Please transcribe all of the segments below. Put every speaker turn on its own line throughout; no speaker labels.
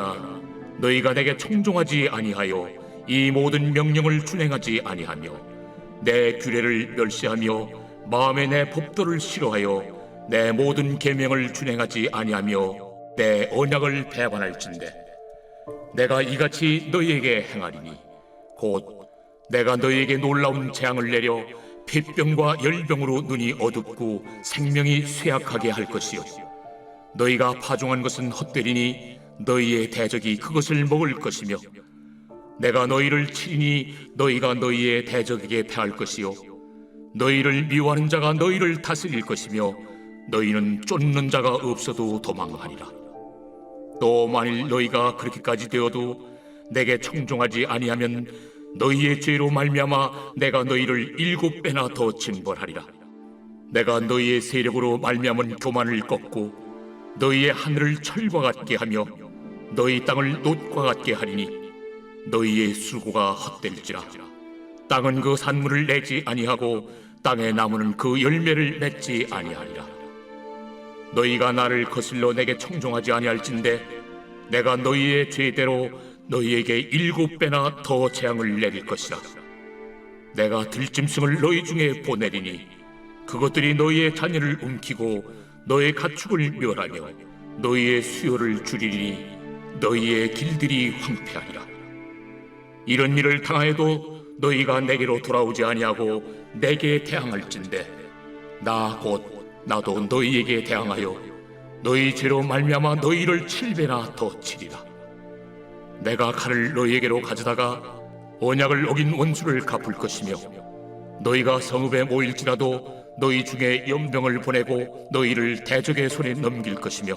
그러나 너희가 내게 청종하지 아니하여 이 모든 명령을 준행하지 아니하며 내 규례를 멸시하며 마음에 내 법도를 싫어하여 내 모든 계명을 준행하지 아니하며 내 언약을 배반할진대. 내가 이같이 너희에게 행하리니 곧 내가 너희에게 놀라운 재앙을 내려 핏병과 열병으로 눈이 어둡고 생명이 쇠약하게 할 것이요. 너희가 파종한 것은 헛되리니 너희의 대적이 그것을 먹을 것이며 내가 너희를 치리니 너희가 너희의 대적에게 패할 것이요. 너희를 미워하는 자가 너희를 다스릴 것이며 너희는 쫓는 자가 없어도 도망하리라. 또 만일 너희가 그렇게까지 되어도 내게 청종하지 아니하면 너희의 죄로 말미암아 내가 너희를 일곱 배나 더 징벌하리라. 내가 너희의 세력으로 말미암은 교만을 꺾고 너희의 하늘을 철과 같게 하며 너희 땅을 놋과 같게 하리니 너희의 수고가 헛될지라. 땅은 그 산물을 내지 아니하고 땅의 나무는 그 열매를 맺지 아니하리라. 너희가 나를 거슬러 내게 청종하지 아니할진대 내가 너희의 죄대로 너희에게 일곱 배나 더 재앙을 내릴 것이라. 내가 들짐승을 너희 중에 보내리니 그것들이 너희의 자녀를 움키고 너의 가축을 멸하며 너희의 수요를 줄이리니 너희의 길들이 황폐하리라. 이런 일을 당하여도 너희가 내게로 돌아오지 아니하고 내게 대항할진대. 나 곧 나도 너희에게 대항하여 너희 죄로 말미암아 너희를 칠배나 더 치리라. 내가 칼을 너희에게로 가져다가 언약을 어긴 원수를 갚을 것이며 너희가 성읍에 모일지라도 너희 중에 연병을 보내고 너희를 대적의 손에 넘길 것이며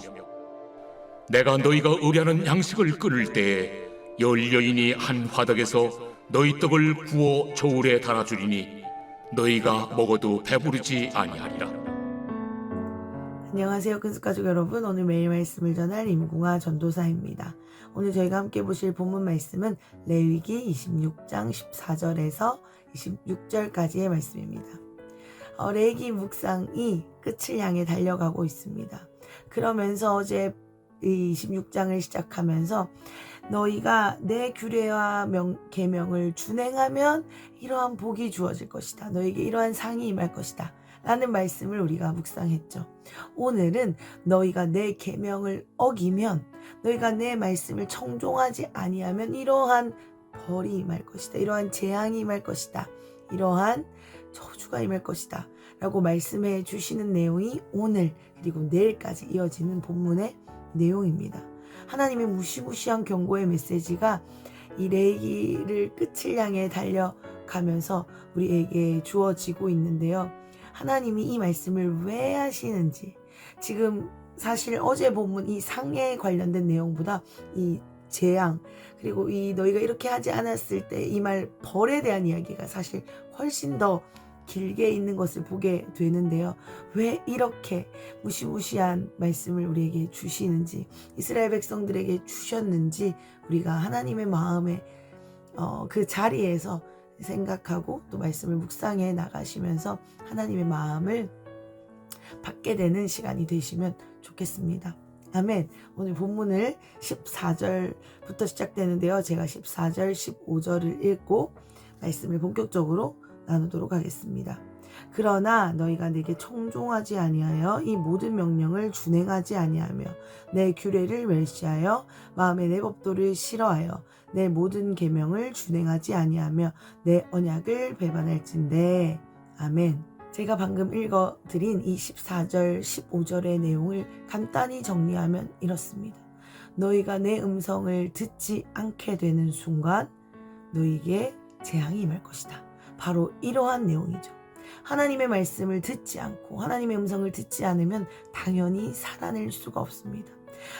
내가 너희가 의뢰하는 양식을 끊을 때에 열 여인이 한 화덕에서 너희 떡을 구워 저울에 달아주리니 너희가 먹어도 배부르지 아니하리라
안녕하세요. 큰숙가족 여러분. 오늘 매일 말씀을 전할 임궁아 전도사입니다. 오늘 저희가 함께 보실 본문 말씀은 레위기 26장 14절에서 26절까지의 말씀입니다. 어, 레위기 묵상이 끝을 향해 달려가고 있습니다. 그러면서 어제 이 26장을 시작하면서 너희가 내 규례와 명, 계명을 준행하면 이러한 복이 주어질 것이다. 너에게 이러한 상이 임할 것이다. 라는 말씀을 우리가 묵상했죠. 오늘은 너희가 내 계명을 어기면 너희가 내 말씀을 청종하지 아니하면 이러한 벌이 임할 것이다. 이러한 재앙이 임할 것이다. 이러한 저주가 임할 것이다. 라고 말씀해 주시는 내용이 오늘 그리고 내일까지 이어지는 본문의 내용입니다. 하나님의 무시무시한 경고의 메시지가 이 레이기를 끝을 향해 달려가면서 우리에게 주어지고 있는데요. 하나님이 이 말씀을 왜 하시는지 지금 사실 어제 본문 이 상해에 관련된 내용보다 이 재앙 그리고 이 너희가 이렇게 하지 않았을 때 이 말 벌에 대한 이야기가 사실 훨씬 더 길게 있는 것을 보게 되는데요. 왜 이렇게 무시무시한 말씀을 우리에게 주시는지 이스라엘 백성들에게 주셨는지 우리가 하나님의 마음에 어, 그 자리에서 생각하고 또 말씀을 묵상해 나가시면서 하나님의 마음을 받게 되는 시간이 되시면 좋겠습니다. 아멘. 오늘 본문을 14절부터 시작되는데요. 제가 14절, 15절을 읽고 말씀을 본격적으로 나누도록 하겠습니다. 그러나 너희가 내게 청종하지 아니하여 이 모든 명령을 준행하지 아니하며 내 규례를 멸시하여 마음에 내 법도를 싫어하여 내 모든 계명을 준행하지 아니하며 내 언약을 배반할진대 아멘. 제가 방금 읽어 드린 이 14절 15절의 내용을 간단히 정리하면 이렇습니다. 너희가 내 음성을 듣지 않게 되는 순간 너희에게 재앙이 임할 것이다. 바로 이러한 내용이죠. 하나님의 말씀을 듣지 않고 하나님의 음성을 듣지 않으면 당연히 살아낼 수가 없습니다.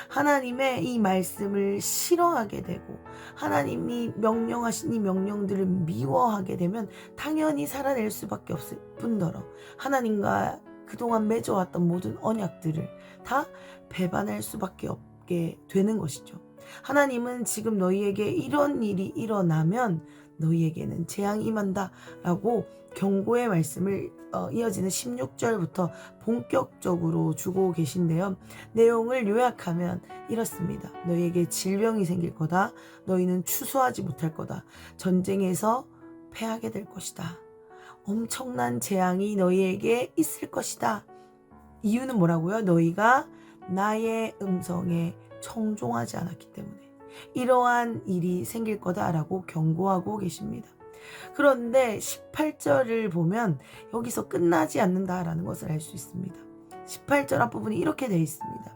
하나님의 이 말씀을 싫어하게 되고 하나님이 명령하신 이 명령들을 미워하게 되면 당연히 살아낼 수밖에 없을 뿐더러 하나님과 그동안 맺어왔던 모든 언약들을 다 배반할 수밖에 없게 되는 것이죠. 하나님은 지금 너희에게 이런 일이 일어나면 너희에게는 재앙이 임한다 라고 경고의 말씀을 어, 이어지는 16절부터 본격적으로 주고 계신데요. 내용을 요약하면 이렇습니다. 너희에게 질병이 생길 거다. 너희는 추수하지 못할 거다. 전쟁에서 패하게 될 것이다. 엄청난 재앙이 너희에게 있을 것이다. 이유는 뭐라고요? 너희가 나의 음성에 청종하지 않았기 때문에 이러한 일이 생길 거다라고 경고하고 계십니다. 그런데 18절을 보면 여기서 끝나지 않는다라는 것을 알 수 있습니다. 18절 앞부분이 이렇게 되어 있습니다.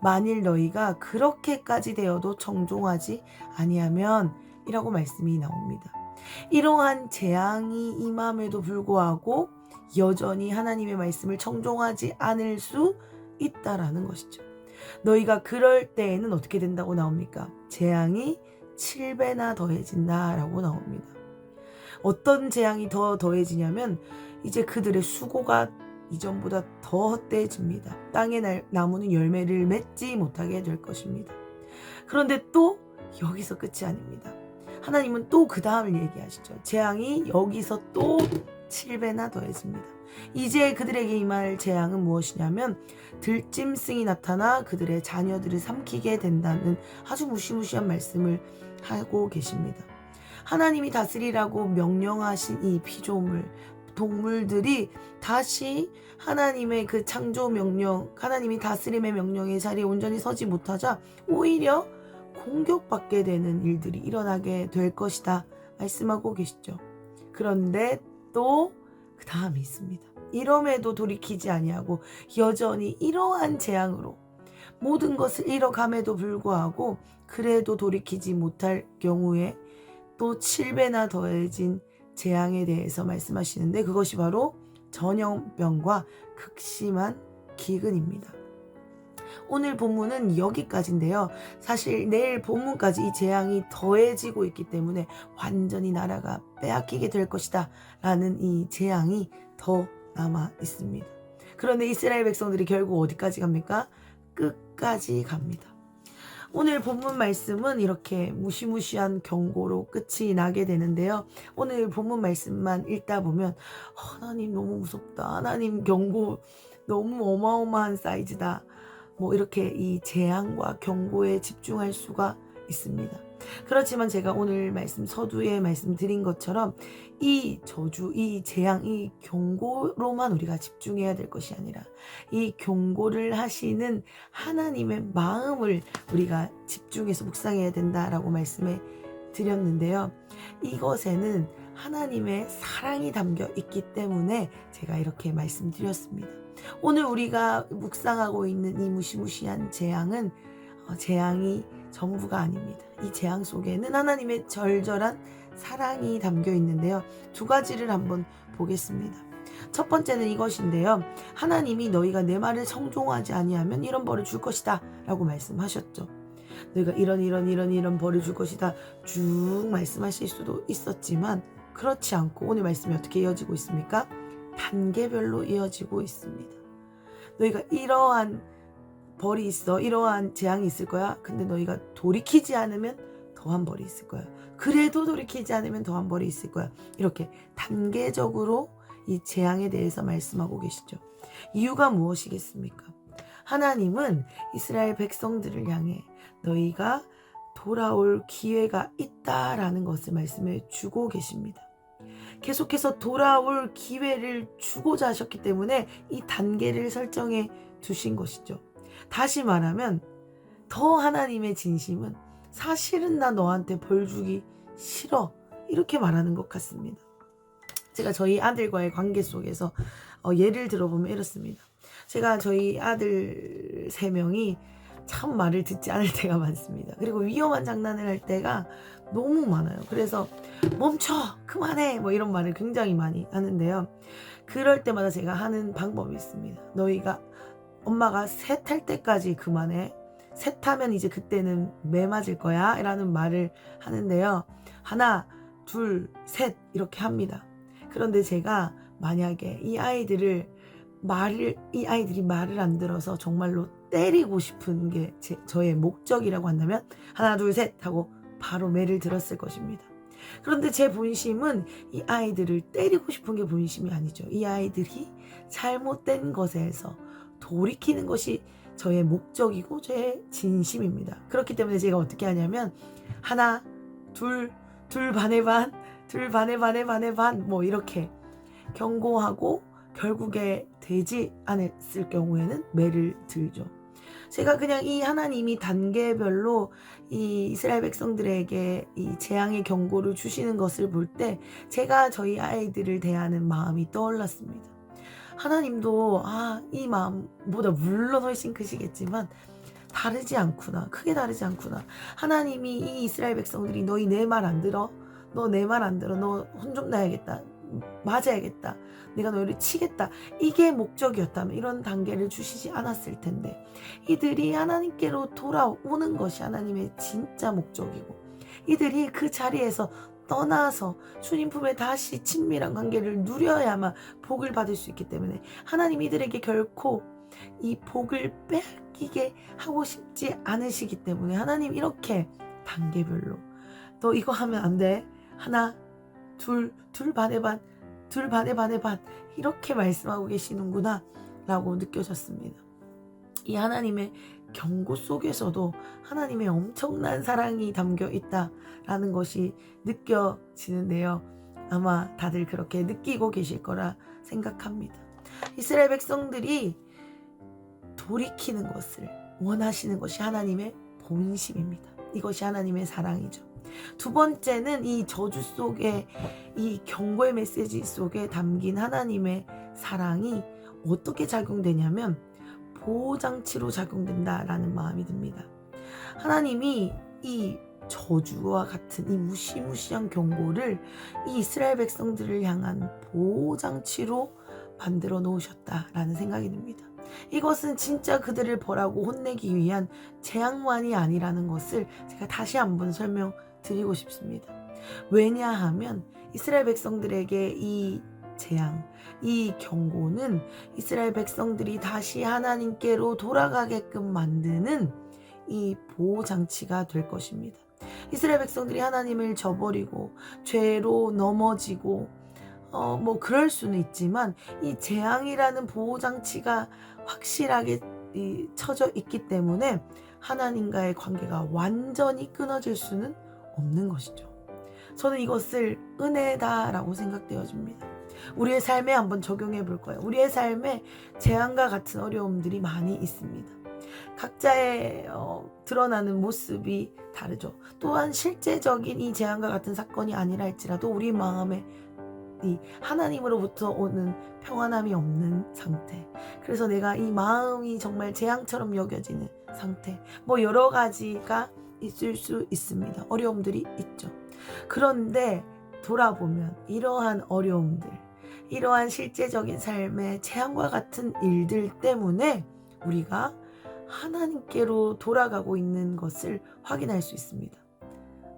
만일 너희가 그렇게까지 되어도 청종하지 아니하면 이라고 말씀이 나옵니다. 이러한 재앙이 임함에도 불구하고 여전히 하나님의 말씀을 청종하지 않을 수 있다라는 것이죠. 너희가 그럴 때에는 어떻게 된다고 나옵니까? 재앙이 7배나 더해진다라고 나옵니다. 어떤 재앙이 더 더해지냐면 이제 그들의 수고가 이전보다 더 헛되어집니다. 땅의 날- 나무는 열매를 맺지 못하게 될 것입니다. 그런데 또 여기서 끝이 아닙니다. 하나님은 또 그 다음을 얘기하시죠. 재앙이 여기서 또 7배나 더해집니다. 이제 그들에게 임할 재앙은 무엇이냐면 들짐승이 나타나 그들의 자녀들을 삼키게 된다는 아주 무시무시한 말씀을 하고 계십니다. 하나님이 다스리라고 명령하신 이 피조물, 동물들이 다시 하나님의 그 창조 명령, 하나님이 다스림의 명령의 자리에 온전히 서지 못하자 오히려 공격받게 되는 일들이 일어나게 될 것이다. 말씀하고 계시죠. 그런데 또 그 다음이 있습니다. 이럼에도 돌이키지 아니하고 여전히 이러한 재앙으로 모든 것을 잃어감에도 불구하고 그래도 돌이키지 못할 경우에 또 7배나 더해진 재앙에 대해서 말씀하시는데 그것이 바로 전염병과 극심한 기근입니다. 오늘 본문은 여기까지인데요. 사실 내일 본문까지 이 재앙이 더해지고 있기 때문에 완전히 나라가 빼앗기게 될 것이다. 라는 이 재앙이 더 남아 있습니다. 그런데 이스라엘 백성들이 결국 어디까지 갑니까? 끝까지 갑니다. 오늘 본문 말씀은 이렇게 무시무시한 경고로 끝이 나게 되는데요. 오늘 본문 말씀만 읽다 보면 하나님 너무 무섭다. 하나님 경고 너무 어마어마한 사이즈다. 뭐 이렇게 이 재앙과 경고에 집중할 수가 있습니다. 그렇지만 제가 오늘 말씀 서두에 말씀드린 것처럼 이 저주, 이 재앙, 이 경고로만 우리가 집중해야 될 것이 아니라 이 경고를 하시는 하나님의 마음을 우리가 집중해서 묵상해야 된다라고 말씀해 드렸는데요. 이것에는 하나님의 사랑이 담겨 있기 때문에 제가 이렇게 말씀드렸습니다. 오늘 우리가 묵상하고 있는 이 무시무시한 재앙은 어, 재앙이 전부가 아닙니다. 이 재앙 속에는 하나님의 절절한 사랑이 담겨 있는데요. 두 가지를 한번 보겠습니다. 첫 번째는 이것인데요. 하나님이 너희가 내 말을 청종하지 아니하면 이런 벌을 줄 것이다 라고 말씀하셨죠. 너희가 이런 이런 이런 이런 벌을 줄 것이다 쭉 말씀하실 수도 있었지만 그렇지 않고 오늘 말씀이 어떻게 이어지고 있습니까? 단계별로 이어지고 있습니다. 너희가 이러한 벌이 있어. 이러한 재앙이 있을 거야. 근데 너희가 돌이키지 않으면 더한 벌이 있을 거야. 그래도 돌이키지 않으면 더한 벌이 있을 거야. 이렇게 단계적으로 이 재앙에 대해서 말씀하고 계시죠. 이유가 무엇이겠습니까? 하나님은 이스라엘 백성들을 향해 너희가 돌아올 기회가 있다라는 것을 말씀해 주고 계십니다. 계속해서 돌아올 기회를 주고자 하셨기 때문에 이 단계를 설정해 두신 것이죠. 다시 말하면 더 하나님의 진심은 사실은 나 너한테 벌 주기 싫어. 이렇게 말하는 것 같습니다. 제가 저희 아들과의 관계 속에서 어, 예를 들어보면 이렇습니다. 제가 저희 아들 세 명이 참 말을 듣지 않을 때가 많습니다. 그리고 위험한 장난을 할 때가 너무 많아요. 그래서 멈춰! 그만해! 뭐 이런 말을 굉장히 많이 하는데요. 그럴 때마다 제가 하는 방법이 있습니다. 너희가 엄마가 셋할 때까지 그만해. 셋 하면 이제 그때는 매 맞을 거야. 라는 말을 하는데요. 하나, 둘, 셋 이렇게 합니다. 그런데 제가 만약에 이 아이들을 말을 이 아이들이 말을 안 들어서 정말로 때리고 싶은 게 제, 저의 목적이라고 한다면 하나 둘 셋 하고 바로 매를 들었을 것입니다. 그런데 제 본심은 이 아이들을 때리고 싶은 게 본심이 아니죠. 이 아이들이 잘못된 것에서 돌이키는 것이 저의 목적이고 저의 진심입니다. 그렇기 때문에 제가 어떻게 하냐면 하나, 둘, 둘 반에 반, 둘 반에 반에 반에 반, 뭐 이렇게 경고하고 결국에 되지 않았을 경우에는 매를 들죠. 제가 그냥 이 하나님이 단계별로 이 이스라엘 백성들에게 이 재앙의 경고를 주시는 것을 볼 때 제가 저희 아이들을 대하는 마음이 떠올랐습니다. 하나님도 아, 이 마음보다 물론 훨씬 크시겠지만 다르지 않구나. 크게 다르지 않구나. 하나님이 이 이스라엘 백성들이 너희 내 말 안 들어? 너 내 말 안 들어? 너 혼 좀 나야겠다. 맞아야겠다. 내가 너희를 치겠다. 이게 목적이었다면 이런 단계를 주시지 않았을 텐데 이들이 하나님께로 돌아오는 것이 하나님의 진짜 목적이고 이들이 그 자리에서 떠나서 주님 품에 다시 친밀한 관계를 누려야만 복을 받을 수 있기 때문에 하나님 이들에게 결코 이 복을 빼앗기게 하고 싶지 않으시기 때문에 하나님 이렇게 단계별로 너 이거 하면 안 돼. 하나, 둘, 둘 반에 반, 둘 반에 반에 반 이렇게 말씀하고 계시는구나 라고 느껴졌습니다. 이 하나님의 경고 속에서도 하나님의 엄청난 사랑이 담겨 있다라는 것이 느껴지는데요. 아마 다들 그렇게 느끼고 계실 거라 생각합니다. 이스라엘 백성들이 돌이키는 것을 원하시는 것이 하나님의 본심입니다. 이것이 하나님의 사랑이죠. 두 번째는 이 저주 속에 이 경고의 메시지 속에 담긴 하나님의 사랑이 어떻게 작용되냐면 보호장치로 작용된다라는 마음이 듭니다. 하나님이 이 저주와 같은 이 무시무시한 경고를 이 이스라엘 백성들을 향한 보호장치로 만들어 놓으셨다라는 생각이 듭니다. 이것은 진짜 그들을 벌하고 혼내기 위한 재앙만이 아니라는 것을 제가 다시 한번 설명 드리고 싶습니다. 왜냐하면 이스라엘 백성들에게 이 재앙, 이 경고는 이스라엘 백성들이 다시 하나님께로 돌아가게끔 만드는 이 보호 장치가 될 것입니다. 이스라엘 백성들이 하나님을 저버리고 죄로 넘어지고 어, 뭐 그럴 수는 있지만 이 재앙이라는 보호 장치가 확실하게 이, 쳐져 있기 때문에 하나님과의 관계가 완전히 끊어질 수는 없는 것이죠. 저는 이것을 은혜다라고 생각되어집니다. 우리의 삶에 한번 적용해 볼 거예요. 우리의 삶에 재앙과 같은 어려움들이 많이 있습니다. 각자의 어, 드러나는 모습이 다르죠. 또한 실제적인 이 재앙과 같은 사건이 아니라 할지라도 우리 마음에 이 하나님으로부터 오는 평안함이 없는 상태. 그래서 내가 이 마음이 정말 재앙처럼 여겨지는 상태. 뭐 여러 가지가 있을 수 있습니다. 어려움들이 있죠. 그런데 돌아보면 이러한 어려움들, 이러한 실제적인 삶의 재앙과 같은 일들 때문에 우리가 하나님께로 돌아가고 있는 것을 확인할 수 있습니다.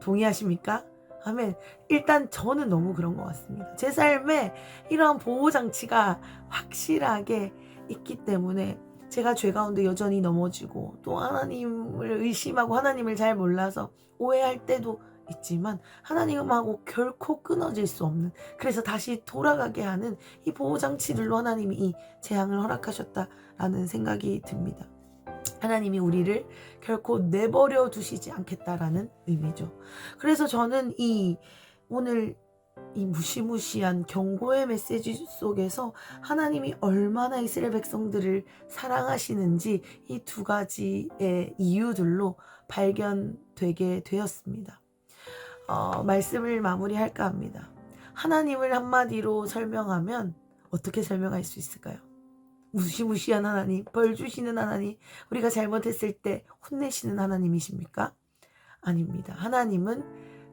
동의하십니까? 아멘. 일단 저는 너무 그런 것 같습니다. 제 삶에 이러한 보호장치가 확실하게 있기 때문에 제가 죄 가운데 여전히 넘어지고 또 하나님을 의심하고 하나님을 잘 몰라서 오해할 때도 있지만 하나님하고 결코 끊어질 수 없는 그래서 다시 돌아가게 하는 이 보호 장치들로 하나님이 이 재앙을 허락하셨다라는 생각이 듭니다. 하나님이 우리를 결코 내버려 두시지 않겠다라는 의미죠. 그래서 저는 이 오늘 이 무시무시한 경고의 메시지 속에서 하나님이 얼마나 이스라엘 백성들을 사랑하시는지 이 두 가지의 이유들로 발견되게 되었습니다. 어, 말씀을 마무리할까 합니다. 하나님을 한마디로 설명하면 어떻게 설명할 수 있을까요? 무시무시한 하나님, 벌 주시는 하나님, 우리가 잘못했을 때 혼내시는 하나님이십니까? 아닙니다. 하나님은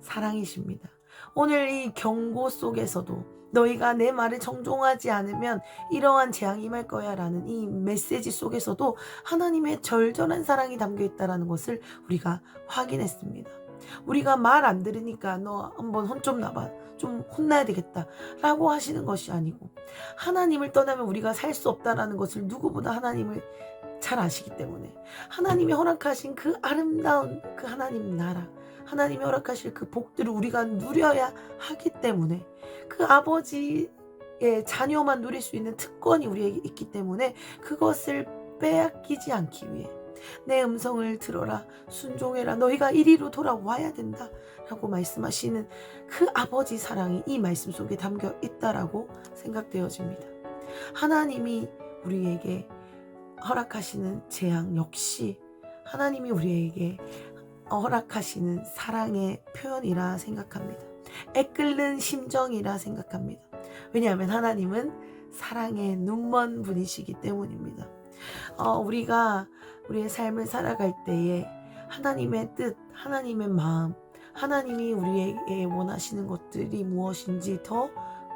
사랑이십니다. 오늘 이 경고 속에서도 너희가 내 말을 정종하지 않으면 이러한 재앙이 임할 거야 라는 이 메시지 속에서도 하나님의 절절한 사랑이 담겨 있다는 것을 우리가 확인했습니다. 우리가 말 안 들으니까 너 한번 혼 좀 나봐. 좀 혼나야 되겠다. 라고 하시는 것이 아니고 하나님을 떠나면 우리가 살 수 없다라는 것을 누구보다 하나님을 잘 아시기 때문에 하나님이 허락하신 그 아름다운 그 하나님 나라 하나님이 허락하실 그 복들을 우리가 누려야 하기 때문에 그 아버지의 자녀만 누릴 수 있는 특권이 우리에게 있기 때문에 그것을 빼앗기지 않기 위해 내 음성을 들어라 순종해라 너희가 이리로 돌아와야 된다 라고 말씀하시는 그 아버지 사랑이 이 말씀 속에 담겨 있다라고 생각되어집니다. 하나님이 우리에게 허락하시는 재앙 역시 하나님이 우리에게 허락하시는 사랑의 표현이라 생각합니다. 애끓는 심정이라 생각합니다. 왜냐하면 하나님은 사랑의 눈먼 분이시기 때문입니다. 어, 우리가 우리의 삶을 살아갈 때에 하나님의 뜻, 하나님의 마음, 하나님이 우리에게 원하시는 것들이 무엇인지 더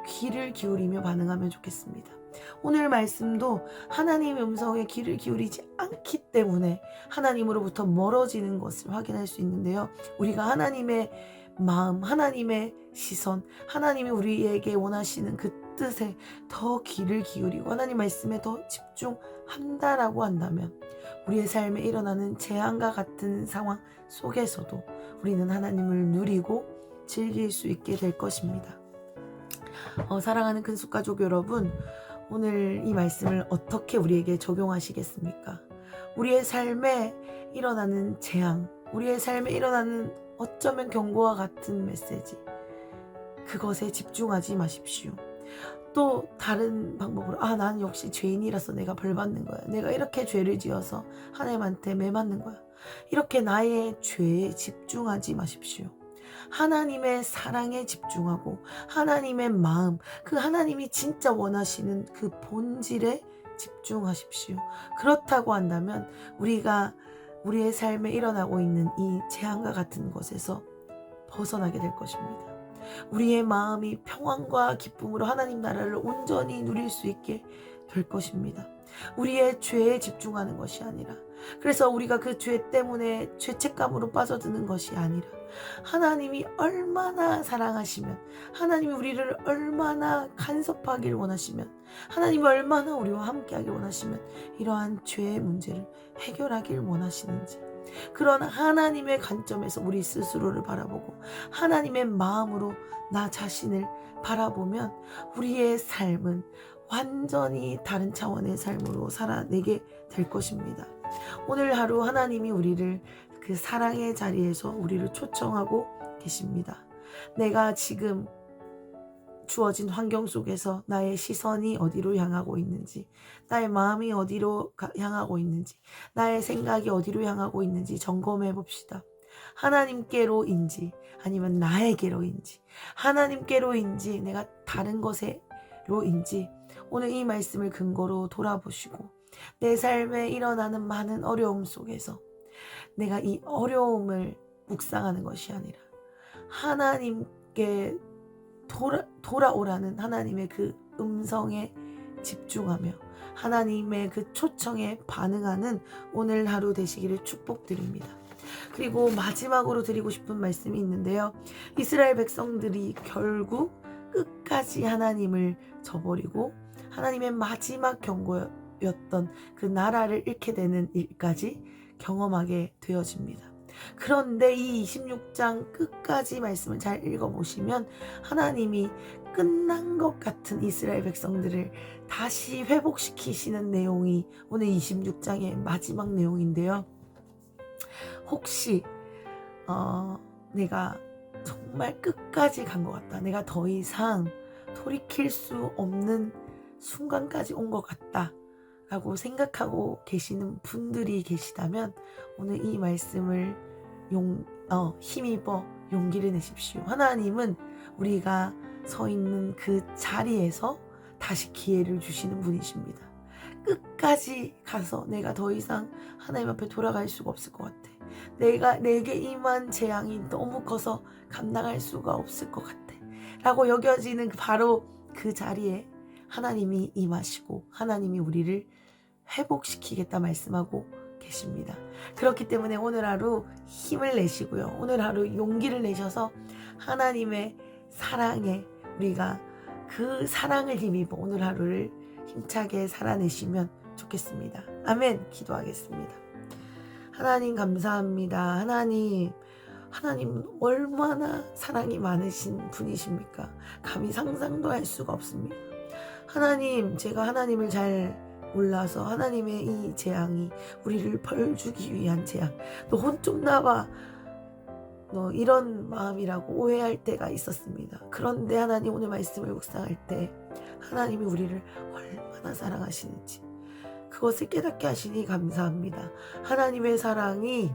귀를 기울이며 반응하면 좋겠습니다. 오늘 말씀도 하나님의 음성에 귀를 기울이지 않기 때문에 하나님으로부터 멀어지는 것을 확인할 수 있는데요. 우리가 하나님의 마음, 하나님의 시선, 하나님이 우리에게 원하시는 그 뜻에 더 귀를 기울이고 하나님 말씀에 더 집중한다라고 한다면 우리의 삶에 일어나는 재앙과 같은 상황 속에서도 우리는 하나님을 누리고 즐길 수 있게 될 것입니다. 어, 사랑하는 큰숙 가족 여러분, 오늘 이 말씀을 어떻게 우리에게 적용하시겠습니까? 우리의 삶에 일어나는 재앙, 우리의 삶에 일어나는 어쩌면 경고와 같은 메시지, 그것에 집중하지 마십시오. 또 다른 방법으로 아 난 역시 죄인이라서 내가 벌 받는 거야. 내가 이렇게 죄를 지어서 하나님한테 매 맞는 거야. 이렇게 나의 죄에 집중하지 마십시오. 하나님의 사랑에 집중하고 하나님의 마음, 그 하나님이 진짜 원하시는 그 본질에 집중하십시오. 그렇다고 한다면 우리가 우리의 삶에 일어나고 있는 이 재앙과 같은 것에서 벗어나게 될 것입니다. 우리의 마음이 평안과 기쁨으로 하나님 나라를 온전히 누릴 수 있게 될 것입니다. 우리의 죄에 집중하는 것이 아니라 그래서 우리가 그 죄 때문에 죄책감으로 빠져드는 것이 아니라 하나님이 얼마나 사랑하시면 하나님이 우리를 얼마나 간섭하길 원하시면 하나님이 얼마나 우리와 함께하길 원하시면 이러한 죄의 문제를 해결하길 원하시는지 그런 하나님의 관점에서 우리 스스로를 바라보고 하나님의 마음으로 나 자신을 바라보면 우리의 삶은 완전히 다른 차원의 삶으로 살아내게 될 것입니다. 오늘 하루 하나님이 우리를 그 사랑의 자리에서 우리를 초청하고 계십니다. 내가 지금 주어진 환경 속에서 나의 시선이 어디로 향하고 있는지, 나의 마음이 어디로 가- 향하고 있는지, 나의 생각이 어디로 향하고 있는지 점검해 봅시다. 하나님께로인지, 아니면 나에게로인지, 하나님께로인지, 내가 다른 것에로인지, 오늘 이 말씀을 근거로 돌아보시고, 내 삶에 일어나는 많은 어려움 속에서 내가 이 어려움을 묵상하는 것이 아니라 하나님께 돌아, 돌아오라는 하나님의 그 음성에 집중하며 하나님의 그 초청에 반응하는 오늘 하루 되시기를 축복드립니다. 그리고 마지막으로 드리고 싶은 말씀이 있는데요. 이스라엘 백성들이 결국 끝까지 하나님을 저버리고 하나님의 마지막 경고였던 그 나라를 잃게 되는 일까지 경험하게 되어집니다. 그런데 이 26장 끝까지 말씀을 잘 읽어보시면 하나님이 끝난 것 같은 이스라엘 백성들을 다시 회복시키시는 내용이 오늘 26장의 마지막 내용인데요. 혹시 어, 내가 정말 끝까지 간 것 같다. 내가 더 이상 돌이킬 수 없는 순간까지 온 것 같다. 라고 생각하고 계시는 분들이 계시다면 오늘 이 말씀을 용, 어, 힘입어 용기를 내십시오. 하나님은 우리가 서 있는 그 자리에서 다시 기회를 주시는 분이십니다. 끝까지 가서 내가 더 이상 하나님 앞에 돌아갈 수가 없을 것 같아. 내가 내게 임한 재앙이 너무 커서 감당할 수가 없을 것 같아. 라고 여겨지는 바로 그 자리에 하나님이 임하시고 하나님이 우리를 회복시키겠다 말씀하고 계십니다. 그렇기 때문에 오늘 하루 힘을 내시고요. 오늘 하루 용기를 내셔서 하나님의 사랑에 우리가 그 사랑을 힘입어 오늘 하루를 힘차게 살아내시면 좋겠습니다. 아멘. 기도하겠습니다. 하나님 감사합니다. 하나님 하나님은 얼마나 사랑이 많으신 분이십니까? 감히 상상도 할 수가 없습니다. 하나님, 제가 하나님을 잘 몰라서 하나님의 이 재앙이 우리를 벌 주기 위한 재앙. 너 혼 좀 나봐. 너 이런 마음이라고 오해할 때가 있었습니다. 그런데 하나님 오늘 말씀을 묵상할 때 하나님이 우리를 얼마나 사랑하시는지 그것을 깨닫게 하시니 감사합니다. 하나님의 사랑이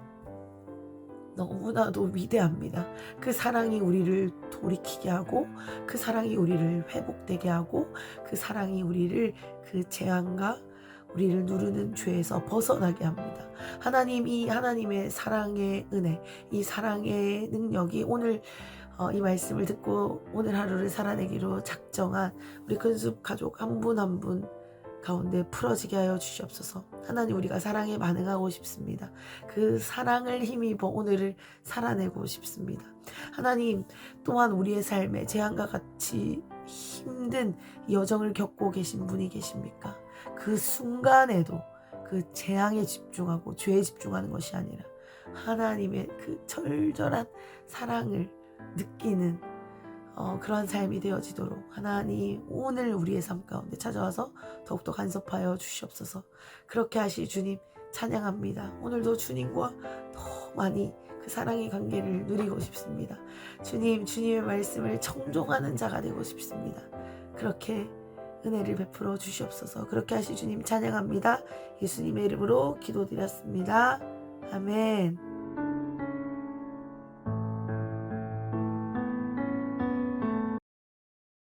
너무나도 위대합니다. 그 사랑이 우리를 돌이키게 하고 그 사랑이 우리를 회복되게 하고 그 사랑이 우리를 그 재앙과 우리를 누르는 죄에서 벗어나게 합니다. 하나님 이 하나님의 사랑의 은혜, 이 사랑의 능력이 오늘 어, 이 말씀을 듣고 오늘 하루를 살아내기로 작정한 우리 근숙 가족 한 분 한분 가운데 풀어지게 하여 주시옵소서. 하나님 우리가 사랑에 반응하고 싶습니다. 그 사랑을 힘입어 오늘을 살아내고 싶습니다. 하나님 또한 우리의 삶에 재앙과 같이 힘든 여정을 겪고 계신 분이 계십니까? 그 순간에도 그 재앙에 집중하고 죄에 집중하는 것이 아니라 하나님의 그 절절한 사랑을 느끼는 어, 그런 삶이 되어지도록 하나님 오늘 우리의 삶 가운데 찾아와서 더욱더 간섭하여 주시옵소서 그렇게 하실 주님 찬양합니다. 오늘도 주님과 더 많이 그 사랑의 관계를 누리고 싶습니다. 주님, 주님의 말씀을 청종하는 자가 되고 싶습니다. 그렇게 은혜를 베풀어 주시옵소서. 그렇게 하실 주님 찬양합니다. 예수님의 이름으로 기도드렸습니다. 아멘.